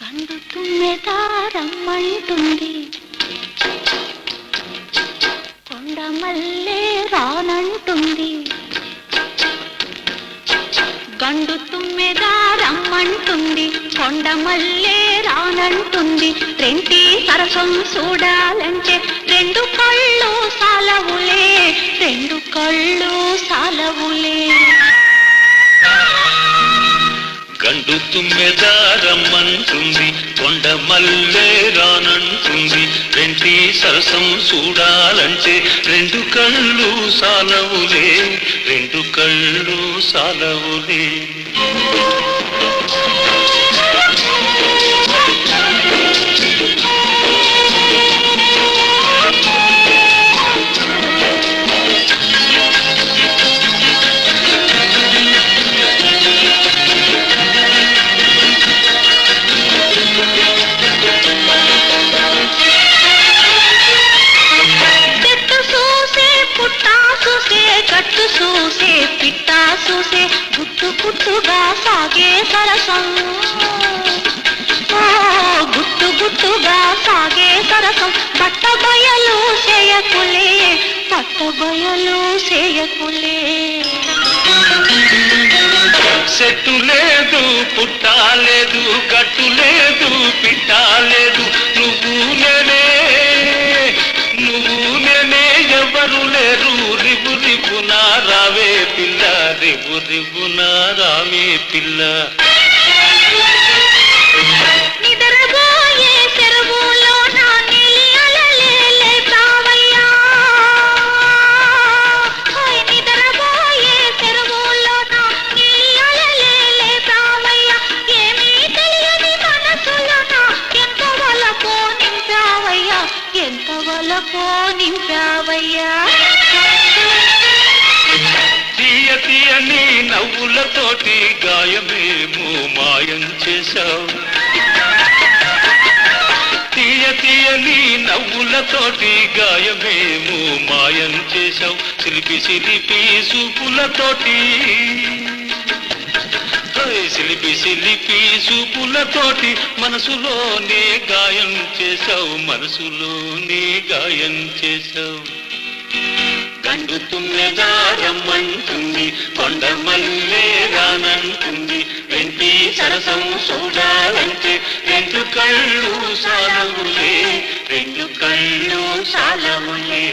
కండు తుమ్మెదారమ్మంటుంది కొండ మల్లే రానంటుంది. గండు తుమ్మెదారమ్మంటుంది కొండ మల్లే రానంటుంది. రెంటి సరసం చూడాలంటే రెండు కళ్ళు సాలవులే. రెండు కళ్ళు సాలవులే. గండు తుమ్మెద రమ్మంటుంది కొండ మల్లే రానంటుంది. రెంటి సరసం చూడాలంటే రెండు కళ్ళు సాలవులే రెండు కళ్ళు సాలవులే. చూసే గుట్టు గుట్టుగా సాగే సరసం. గుట్టు గుట్టుగా సాగే సరసం. పట్ట బయలు చేయకులే పట్ట బయలు చేయకులే. చెట్టు లేదు పుట్ట లేదు గట్టు లేదు పిట్ట లేదు. నువ్వు నేనే నువ్వు నేనే ఎవరు లేరు రిబు రిబు నా రావే పిల్ల. రిబు రిబు నా పిల్ల ఎంత వలపో నింపావయ్యా, పూలతోటి గాయమేమో మాయం చేశావు. తీయ తీయని నవ్వులతోటి గాయమేమో మాయం చేశావు. సిలిపి సిలిపి సూపులతోటి శిలిపి సిలిపి సిలిపి చూపులతోటి మనసులోనే గాయం చేశావు. మనసులోనే గాయం చేశావు. గండు తుమ్మెదారమ్మంటుంది కొండ మల్లే రానంటుంది. వెంటి సరసం చూడాలంటే రెండు కళ్ళు సాలములే రెండు కళ్ళు సాలములే.